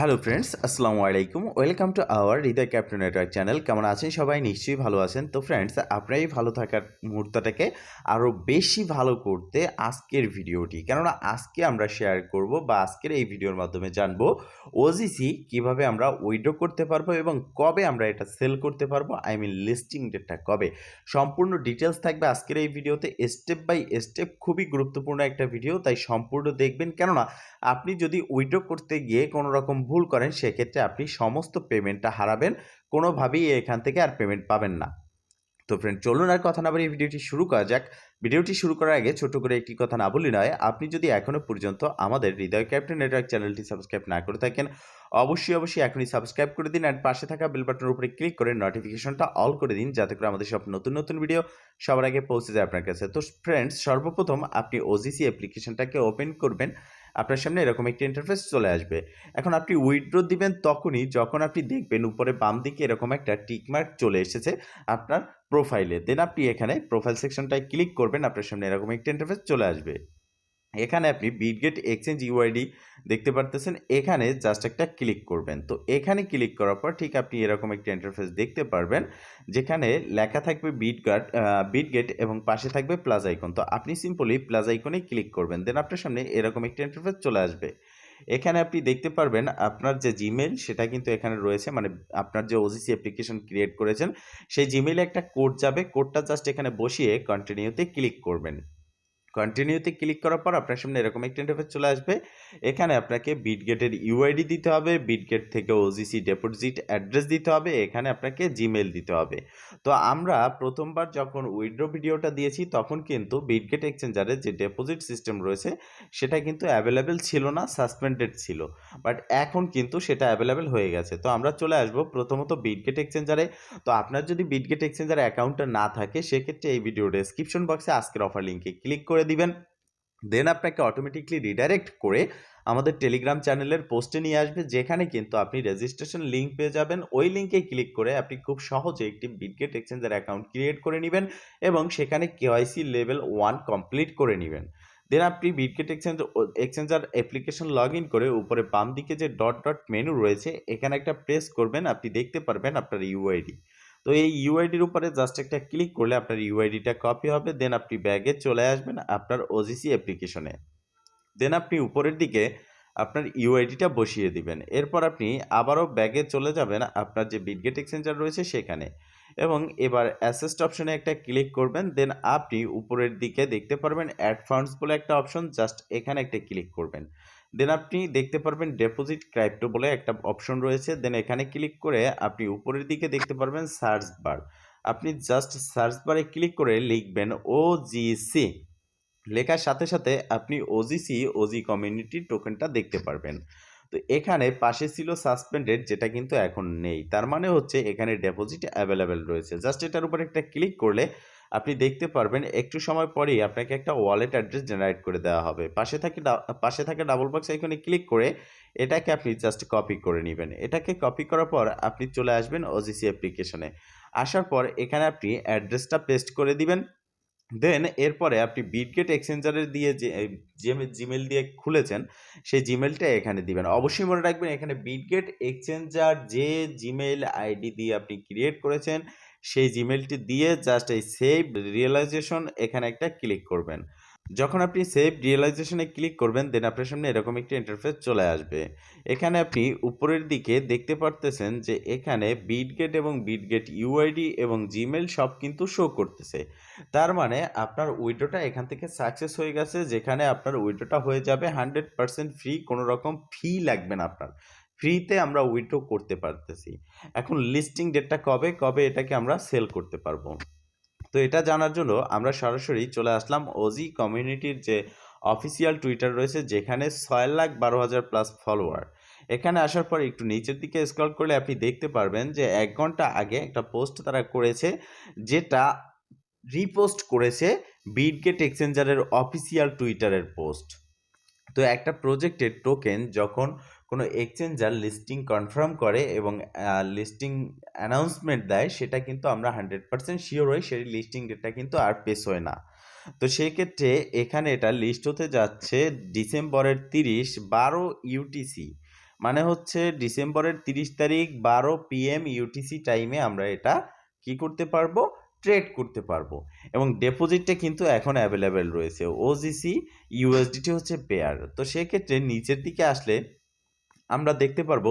Hello friends আসসালামু আলাইকুম welcome to our Hriday captain network channel কেমন আছেন সবাই? নিশ্চয়ই ভালো আছেন। তো ফ্রেন্ডস আপনার এই ভালো থাকার মুহূর্তটাকে আরও বেশি ভালো করতে আজকের ভিডিওটি। কেননা আজকে আমরা শেয়ার করব বা আজকের এই ভিডিওর মাধ্যমে জানব ওজিসি কীভাবে আমরা উইড্রো করতে পারব এবং কবে আমরা এটা সেল করতে পারব। আই মিন লিস্টিং ডেটটা কবে? সম্পূর্ণ ডিটেলস থাকবে আজকের এই ভিডিওতে। স্টেপ বাই স্টেপ খুবই গুরুত্বপূর্ণ একটা ভিডিও তাই সম্পূর্ণ দেখবেন। কেননা আপনি যদি উইড্রো করতে গিয়ে কোনো রকম ভুল করেন, সেক্ষেত্রে আপনি সমস্ত পেমেন্টটা হারাবেন। কোনোভাবেই এখান থেকে আর পেমেন্ট পাবেন না। তো ফ্রেন্ড চলুন আর কথা না বলে ভিডিওটি শুরু করা যাক। ভিডিওটি শুরু করার আগে ছোট করে একটি কথা না বলি নয়, আপনি যদি এখনও পর্যন্ত আমাদের হৃদয় ক্যাপ্টেন নেটওয়ার্ক চ্যানেলটি সাবস্ক্রাইব না করে থাকেন, অবশ্যই অবশ্যই এখনই সাবস্ক্রাইব করে দিন আর পাশে থাকা বেল বাটনের উপরে ক্লিক করে নোটিফিকেশনটা অল করে দিন, যাতে করে আমাদের সব নতুন নতুন ভিডিও সবার আগে পৌঁছে যায় আপনার কাছে। তো ফ্রেন্ডস সর্বপ্রথম আপনি ওজিসি অ্যাপ্লিকেশনটাকে ওপেন করবেন। আপনার সামনে এরকম একটি ইন্টারফেস চলে আসবে। এখন আপনি উইথড্র দিবেন তখনই যখন আপনি দেখবেন উপরে বাম দিকে এরকম একটা টিকমার্ক চলে এসেছে আপনার প্রোফাইলে দেন আপনি এখানে প্রোফাইল সেকশনটায় ক্লিক করবেন, আপনার সামনে এরকম একটি ইন্টারফেস চলে আসবে। এখানে আপনি বিটগেট এক্সচেঞ্জ ইউআইডি দেখতে পারতেছেন। এখানে জাস্ট একটা ক্লিক করবেন। তো এখানে ক্লিক করার পর ঠিক আপনি এরকম একটি ইন্টারফেস দেখতে পারবেন, যেখানে লেখা থাকবে বিটগার্ড বিটগেট এবং পাশে থাকবে প্লাস আইকন তো আপনি সিম্পলি প্লাস আইকনে ক্লিক করবেন দেন আপনার সামনে এরকম একটি ইন্টারফেস চলে আসবে। এখানে আপনি দেখতে পারবেন আপনার যে জিমেল সেটা কিন্তু এখানে রয়েছে। মানে আপনার যে ওজিসি অ্যাপ্লিকেশন ক্রিয়েট করেছেন, সেই জিমেলে একটা কোড যাবে। কোডটা জাস্ট এখানে বসিয়ে কন্টিনিউতে ক্লিক করবেন। কন্টিনিউতে ক্লিক করার পর আপনার সামনে এরকম একটা ইন্টারফেস চলে আসবে। এখানে আপনাকে বিটগেটের ইউআইডি দিতে হবে বিটগেট থেকে ওজিসি ডিপোজিট অ্যাড্রেস দিতে হবে, এখানে আপনাকে জিমেল দিতে হবে। তো আমরা প্রথমবার যখন উইড্রো ভিডিওটা দিয়েছি, তখন কিন্তু বিটগেট এক্সচেঞ্জারের যে ডিপোজিট সিস্টেম রয়েছে, সেটা কিন্তু অ্যাভেলেবেল ছিল না সাসপেন্ডেড ছিল। বাট এখন কিন্তু সেটা অ্যাভেলেবেল হয়ে গেছে। তো আমরা চলে আসব প্রথমত বিটগেট এক্সচেঞ্জারে তো আপনার যদি বিটগেট এক্সচেঞ্জার অ্যাকাউন্টটা না থাকে, সেক্ষেত্রে এই ভিডিও ডেসক্রিপশন বক্সে আজকের অফার লিঙ্কে ক্লিক করে দিবেন। দেন আপনাকে অটোমেটিকলি রিডাইরেক্ট করে আমাদের টেলিগ্রাম চ্যানেলের পোস্টে নিয়ে আসবে, যেখানে কিন্তু আপনি রেজিস্ট্রেশন লিঙ্ক পেয়ে যাবেন। ওই লিঙ্কে ক্লিক করে আপনি খুব সহজে একটি বিটগেট এক্সচেঞ্জের অ্যাকাউন্ট ক্রিয়েট করে নেবেন এবং সেখানে কেওয়াইসি লেভেল ওয়ান কমপ্লিট করে নেবেন। দেন আপনি Bitget exchange exchanger application log in করে উপরে বাম দিকে যে ডট ডট মেনু রয়েছে, এখানে একটা প্রেস করবেন, আপনি দেখতে পারবেন আপনার ইউআইডি তো এই ইউআইডির উপরে জাস্ট একটা ক্লিক করলে আপনার ইউআইডিটা কপি হবে দেন আপনি ব্যাগে চলে আসবেন আপনার ওজিসি অ্যাপ্লিকেশনে দেন আপনি উপরের দিকে আপনার ইউআইডিটা বসিয়ে দিবেন। এরপর আপনি আবারও ব্যাগে চলে যাবেন আপনার যে বিটগেট এক্সচেঞ্জার রয়েছে সেখানে। এবং এবার অ্যাসেস্ট অপশনে একটা ক্লিক করবেন দেন আপনি উপরের দিকে দেখতে পারবেন অ্যাড ফান্ডস বলে একটা অপশন জাস্ট এখানে একটা ক্লিক করবেন। দেন আপনি দেখতে পারবেন ডেপোজিট ক্রাইপ্টো বলে একটা অপশন রয়েছে। দেন এখানে ক্লিক করে আপনি উপরের দিকে দেখতে পারবেন সার্চ বার আপনি জাস্ট সার্চ বারে ক্লিক করে লিখবেন ও সি লেখার সাথে সাথে আপনি ওজিসি ওজি কমিউনিটি টোকেনটা দেখতে পারবেন। তো এখানে পাশে ছিল সাসপেন্ডেড যেটা কিন্তু এখন নেই। তার মানে হচ্ছে এখানে ডেপোজিট অ্যাভেলেবেল রয়েছে। জাস্ট এটার উপর একটা ক্লিক করলে আপনি দেখতে পারবেন একটু সময় পরেই আপনাকে একটা ওয়ালেট অ্যাড্রেস জেনারেট করে দেওয়া হবে। পাশে থাকে পাশে থাকে ডাবল বক্স এখানে ক্লিক করে এটাকে আপনি জাস্ট কপি করে নেবেন। এটাকে কপি করার পর আপনি চলে আসবেন ওজিসি অ্যাপ্লিকেশনে আসার পর এখানে আপনি অ্যাড্রেসটা পেস্ট করে দিবেন। দেন এরপরে আপনি বিটগেট এক্সচেঞ্জারের দিয়ে যে জিমেল দিয়ে খুলেছেন, সেই জিমেলটা এখানে দিবেন। অবশ্যই মনে রাখবেন এখানে বিটগেট এক্সচেঞ্জার যে জিমেল আইডি দিয়ে আপনি ক্রিয়েট করেছেন সেই জিমেলটি দিয়ে জাস্ট এই সেভ রিয়েলাইজেশন এখানে একটা ক্লিক করবেন। যখন আপনি সেভ রিয়েলাইজেশনে ক্লিক করবেন দেন আপনার সামনে এরকম একটি ইন্টারফেস চলে আসবে। এখানে আপনি উপরের দিকে দেখতে পারতেছেন যে এখানে বিটগেট এবং বিটগেট ইউআইডি এবং জিমেল সব কিন্তু শো করতেছে। তার মানে আপনার উইডোটা এখান থেকে সাকসেস হয়ে গেছে, যেখানে আপনার উইডোটা হয়ে যাবে হান্ড্রেড পার্সেন্ট ফ্রি কোনো রকম ফি লাগবে না আপনার। ফ্রিতে আমরা উইড্রো করতে পারতেছি। এখন লিস্টিং ডেটটা কবে কবে এটাকে আমরা সেল করতে পারব? তো এটা জানার জন্য আমরা সরাসরি চলে আসলাম ওজি কমিউনিটির যে অফিসিয়াল টুইটার রয়েছে, যেখানে ছয় লাখ বারো হাজার প্লাস ফলোয়ার এখানে আসার পর একটু নিচের দিকে স্ক্রল করলে আপনি দেখতে পারবেন যে এক ঘণ্টা আগে একটা পোস্ট তারা করেছে, যেটা রিপোস্ট করেছে বিটগেট এক্সচেঞ্জারের অফিসিয়াল টুইটারের পোস্ট তো একটা প্রজেক্টের টোকেন যখন কোনো এক্সচেঞ্জার লিস্টিং কনফার্ম করে এবং লিস্টিং অ্যানাউন্সমেন্ট দেয়, সেটা কিন্তু আমরা হান্ড্রেড পার্সেন্ট শিওর হই, সেই লিস্টিং ডেটটা কিন্তু আর পেস হয় না। তো সেই ক্ষেত্রে এখানে এটা লিস্ট হতে যাচ্ছে ডিসেম্বরের তিরিশ, বারো ইউটিসি মানে হচ্ছে ডিসেম্বরের তিরিশ তারিখ, বারো পিএম ইউটিসি টাইমে আমরা এটা কি করতে পারব? ট্রেড করতে পারব। এবং ডেপোজিটটা কিন্তু এখন অ্যাভেলেবেল রয়েছে। ওজিসি ইউএসডিটি হচ্ছে পেয়ার তো সেক্ষেত্রে নিচের দিকে আসলে আমরা দেখতে পারব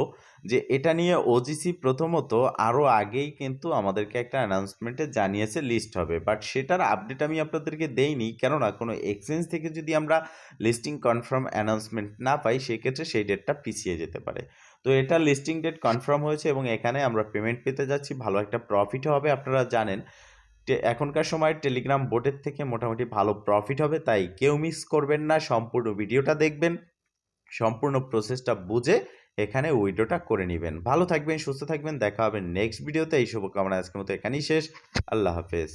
যে এটা নিয়ে ওজিসি প্রথমত আরও আগেই কিন্তু আমাদেরকে একটা অ্যানাউন্সমেন্টে জানিয়েছে লিস্ট হবে। বাট সেটার আপডেট আমি আপনাদেরকে দেইনি, কেননা কোনো এক্সচেঞ্জ থেকে যদি আমরা লিস্টিং কনফার্ম অ্যানাউন্সমেন্ট না পাই, সেক্ষেত্রে সেই ডেটটা পিছিয়ে যেতে পারে। তো এটা লিস্টিং ডেট কনফার্ম হয়েছে এবং এখানে আমরা পেমেন্ট পেতে যাচ্ছি, ভালো একটা প্রফিট হবে আপনারা জানেন। এখনকার সময় টেলিগ্রাম বোটের থেকে মোটামুটি ভালো প্রফিট হবে, তাই কেউ মিস করবেন না, সম্পূর্ণ ভিডিওটা দেখবেন। সম্পূর্ণ প্রসেসটা বুঝে এখানে উইডোটা করে নেবেন। ভালো থাকবেন, সুস্থ থাকবেন, দেখা হবে নেক্সট ভিডিওতে এই শুভকামনা আজকের মতো এখানেই শেষ। আল্লাহ হাফেজ।